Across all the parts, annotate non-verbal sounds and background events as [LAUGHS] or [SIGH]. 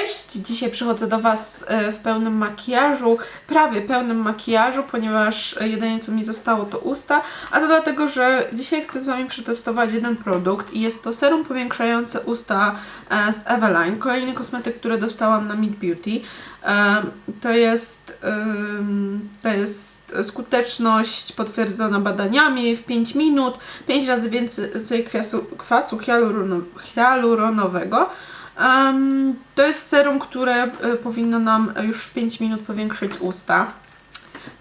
Cześć! Dzisiaj przychodzę do Was e, w pełnym makijażu, prawie pełnym makijażu, ponieważ e, jedynie co mi zostało to usta, a to dlatego, że dzisiaj chcę z Wami przetestować jeden produkt i jest to serum powiększające usta e, z Eveline, kolejny kosmetyk, który dostałam na Meet Beauty. To jest, to jest skuteczność potwierdzona badaniami w 5 minut, 5 razy więcej kwasu, kwasu hialurono, hialuronowego. To jest serum, które e, powinno nam już w 5 minut powiększyć usta.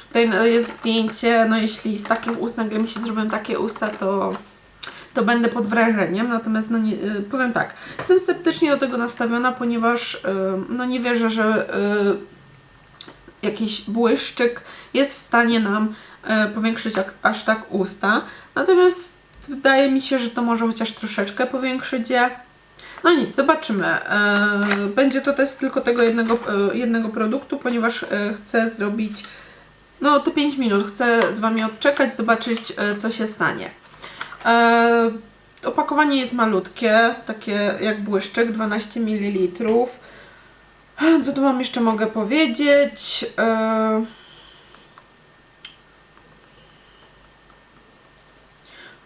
Tutaj no, jest zdjęcie, no jeśli z takich ust nagle mi się zrobią takie usta, to, to będę pod wrażeniem. Natomiast no nie, e, powiem tak, jestem sceptycznie do tego nastawiona, ponieważ e, no nie wierzę, że e, jakiś błyszczyk jest w stanie nam e, powiększyć aż tak usta. Natomiast wydaje mi się, że to może chociaż troszeczkę powiększyć je. No nic, zobaczymy. E, Będzie to test tylko tego jednego, e, jednego produktu, ponieważ e, chcę zrobić no te 5 minut. Chcę z Wami odczekać, zobaczyć co się stanie. Opakowanie jest malutkie, takie jak błyszczyk, 12 ml. Co tu Wam jeszcze mogę powiedzieć? E,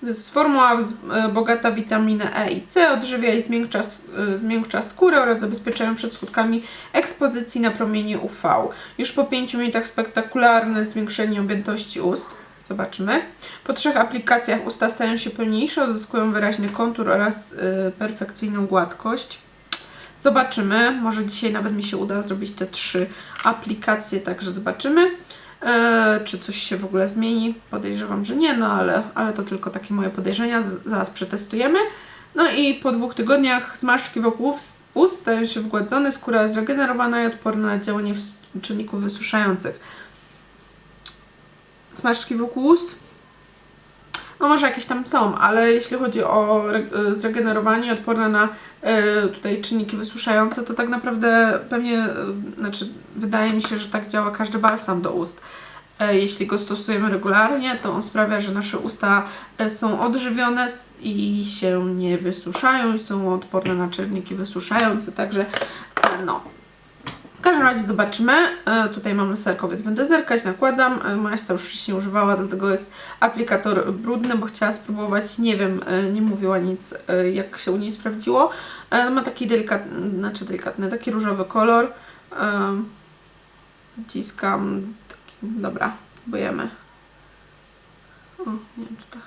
jest formuła e, bogata w witaminę E i C, odżywia i zmiękcza, e, zmiękcza skórę oraz zabezpieczają przed skutkami ekspozycji na promienie UV. Już po 5 minutach spektakularne zwiększenie objętości ust. Zobaczymy. Po trzech aplikacjach usta stają się pełniejsze, uzyskują wyraźny kontur oraz e, perfekcyjną gładkość. Zobaczymy. Może dzisiaj nawet mi się uda zrobić te trzy aplikacje, także zobaczymy. E, czy coś się w ogóle zmieni? Podejrzewam, że nie, no ale, ale to tylko takie moje podejrzenia. Zaraz przetestujemy. No i po dwóch tygodniach zmarszczki wokół ust- stają się wgładzone, skóra jest zregenerowana i odporna na działanie czynników wysuszających. Zmarszczki wokół ust? No może jakieś tam są, ale jeśli chodzi o re- zregenerowanie, odporne na e, tutaj czynniki wysuszające, to tak naprawdę pewnie, e, znaczy wydaje mi się, że tak działa każdy balsam do ust. E, Jeśli go stosujemy regularnie, to on sprawia, że nasze usta e, są odżywione i się nie wysuszają i są odporne na czynniki wysuszające, także e, no. W każdym razie zobaczymy. E, Tutaj mam lusterko, więc będę zerkać, nakładam. E, Maśka już wcześniej używała, dlatego jest aplikator brudny, bo chciała spróbować. Nie wiem, e, nie mówiła nic, jak się u niej sprawdziło. E, Ma taki delikatny, znaczy delikatny, taki różowy kolor. Wciskam. Taki, dobra, próbujemy. O, nie wiem, tutaj.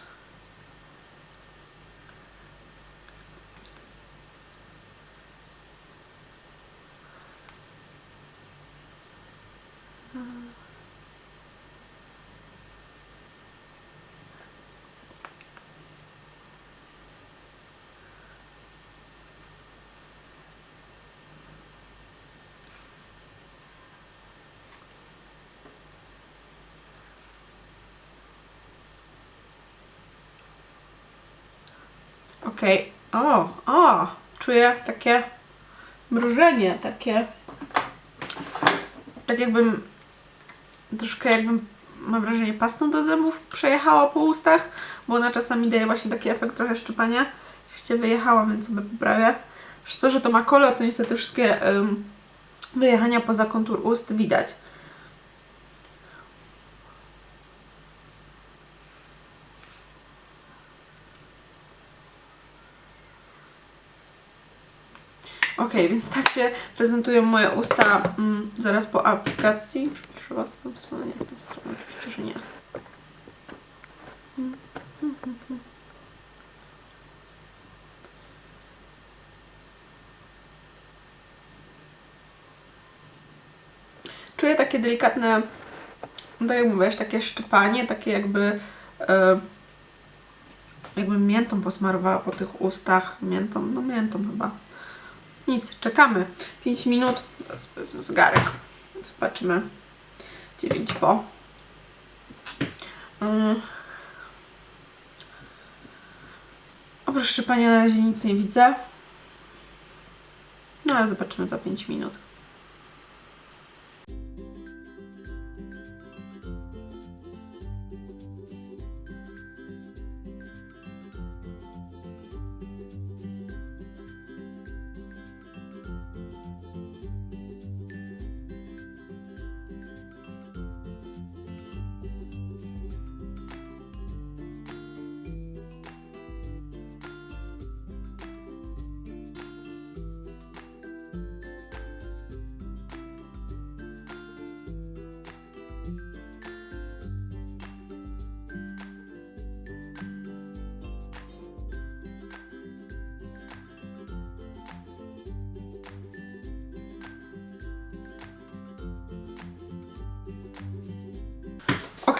Okej. O, o! Czuję takie mrużenie, takie. Tak jakbym. Troszkę jakbym, mam wrażenie, pastą do zębów przejechała po ustach, bo ona czasami daje właśnie taki efekt trochę szczypania. Jeszcze wyjechała, więc sobie poprawię. Przez to, że to ma kolor, to niestety wszystkie ym, wyjechania poza kontur ust widać. Ok, więc tak się prezentują moje usta mm, zaraz po aplikacji. Was, w tą stronę, nie w tą stronę, oczywiście, że nie. Czuję takie delikatne, no tak jak mówisz, takie szczypanie, takie jakby e, jakbym miętą posmarowała po tych ustach. Miętą, no miętą chyba. Nic, czekamy. 5 minut. Zaraz powiedzmy zegarek. Zobaczymy. 9 po. Yy. Oprócz szczypania na razie nic nie widzę. No ale zobaczymy za 5 minut.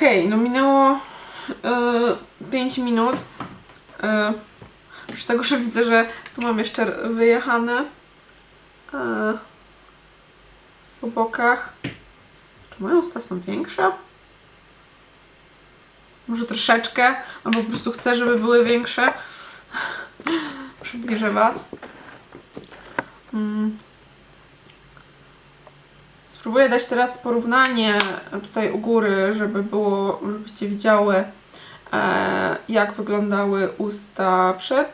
Okej, no minęło 5 minut. E, Oprócz tego, że widzę, że tu mam jeszcze wyjechane e, po bokach. Czy moje usta są większe? Może troszeczkę, albo po prostu chcę, żeby były większe. Przybliżę Was. Mm. Spróbuję dać teraz porównanie tutaj u góry, żeby było, żebyście widziały, e, jak wyglądały usta przed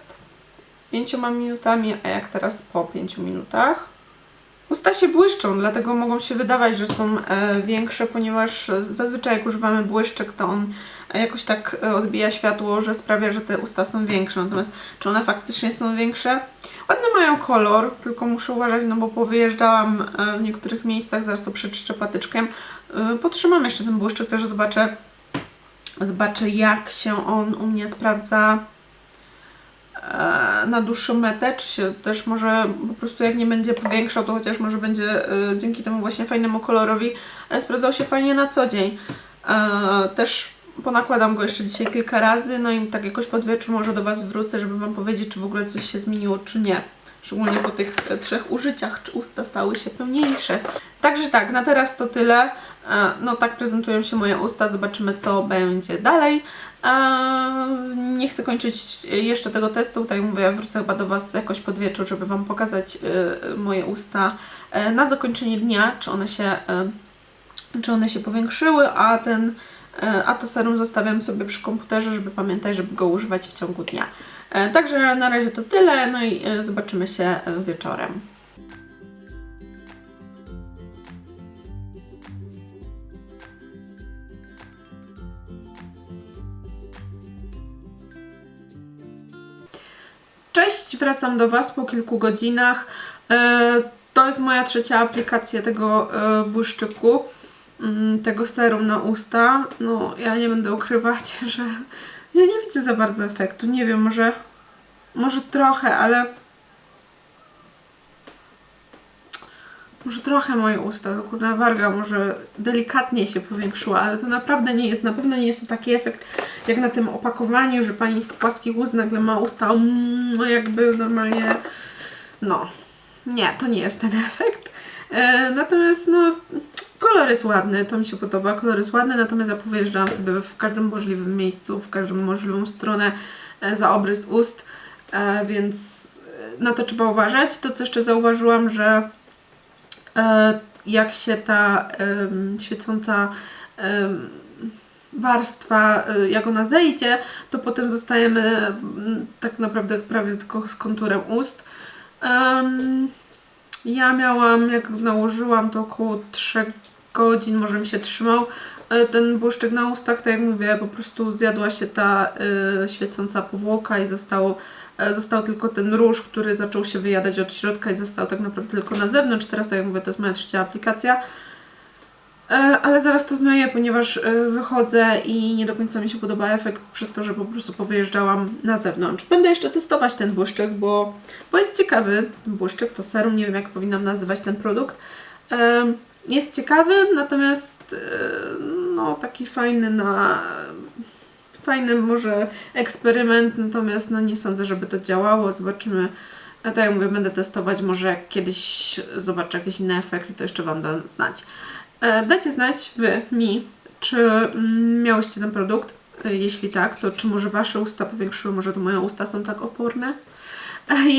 pięcioma minutami, a jak teraz po pięciu minutach. Usta się błyszczą, dlatego mogą się wydawać, że są e, większe, ponieważ zazwyczaj jak używamy błyszczek, to on jakoś tak e, odbija światło, że sprawia, że te usta są większe. Natomiast czy one faktycznie są większe? Ładny mają kolor, tylko muszę uważać, no bo powyjeżdżałam e, w niektórych miejscach, zaraz to przeczyszczę patyczkiem. Potrzymam jeszcze ten błyszczyk, też zobaczę, zobaczę jak się on u mnie sprawdza na dłuższą metę, czy się też może po prostu jak nie będzie powiększał, to chociaż może będzie e, dzięki temu właśnie fajnemu kolorowi e, sprawdzał się fajnie na co dzień. E, Też ponakładam go jeszcze dzisiaj kilka razy, no i tak jakoś pod wieczór może do Was wrócę, żeby Wam powiedzieć, czy w ogóle coś się zmieniło, czy nie. Szczególnie po tych e, trzech użyciach, czy usta stały się pełniejsze. Także tak, na teraz to tyle. E, No tak prezentują się moje usta, zobaczymy co będzie dalej. E, Nie chcę kończyć jeszcze tego testu, tak jak mówię, ja wrócę chyba do Was jakoś pod wieczór, żeby Wam pokazać moje usta na zakończenie dnia, czy one się, czy one się powiększyły, a ten a to serum zostawiam sobie przy komputerze, żeby pamiętać, żeby go używać w ciągu dnia. E, Także na razie to tyle, no i e, zobaczymy się wieczorem. Cześć, wracam do Was po kilku godzinach. E, To jest moja trzecia aplikacja tego błyszczyku mm, tego serum na usta. No, ja nie będę ukrywać, [LAUGHS] że ja nie widzę za bardzo efektu. Nie wiem, może, może trochę, ale może trochę moje usta, to kurna warga może delikatnie się powiększyła, ale to naprawdę nie jest, na pewno nie jest to taki efekt jak na tym opakowaniu, że pani z płaskich ust nagle ma usta no jakby normalnie, no, nie, to nie jest ten [LAUGHS] efekt. E, natomiast no, Kolor jest ładny, to mi się podoba. Kolor jest ładny, natomiast ja powyjeżdżałam sobie w każdym możliwym miejscu, w każdą możliwą stronę e, za obrys ust, e, więc e, na to trzeba uważać. To, co jeszcze zauważyłam, że jak się ta świecąca warstwa, jak ona zejdzie, to potem zostajemy mm, tak naprawdę prawie tylko z konturem ust. Ja miałam, jak nałożyłam, to około 3 godzin, może mi się trzymał ten błyszczyk na ustach, tak jak mówię, po prostu zjadła się ta y, świecąca powłoka i zostało, e, został tylko ten róż, który zaczął się wyjadać od środka i został tak naprawdę tylko na zewnątrz. Teraz, tak jak mówię, to jest moja trzecia aplikacja. E, ale zaraz to zmienię, ponieważ wychodzę i nie do końca mi się podoba efekt przez to, że po prostu powyjeżdżałam na zewnątrz. Będę jeszcze testować ten błyszczyk, bo, bo jest ciekawy ten błyszczyk, to serum, nie wiem jak powinnam nazywać ten produkt. Jest ciekawy, natomiast e, no taki fajny na fajny może eksperyment, natomiast no nie sądzę, żeby to działało. Zobaczymy. A tak jak mówię, będę testować, może jak kiedyś zobaczę jakieś inne efekty, to jeszcze Wam dam znać. E, Dajcie znać Wy, mi, czy mm, miałyście ten produkt. E, Jeśli tak, to czy może Wasze usta powiększyły, może to moje usta są tak oporne.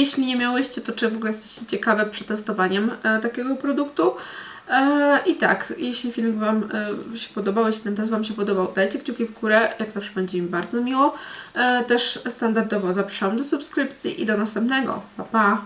Jeśli nie miałyście, to czy w ogóle jesteście ciekawe przetestowaniem takiego produktu. E, I tak, jeśli filmik Wam e, się podobał, jeśli ten test Wam się podobał, dajcie kciuki w górę, jak zawsze będzie mi bardzo miło. E, Też standardowo zapraszam do subskrypcji i do następnego. Pa, pa!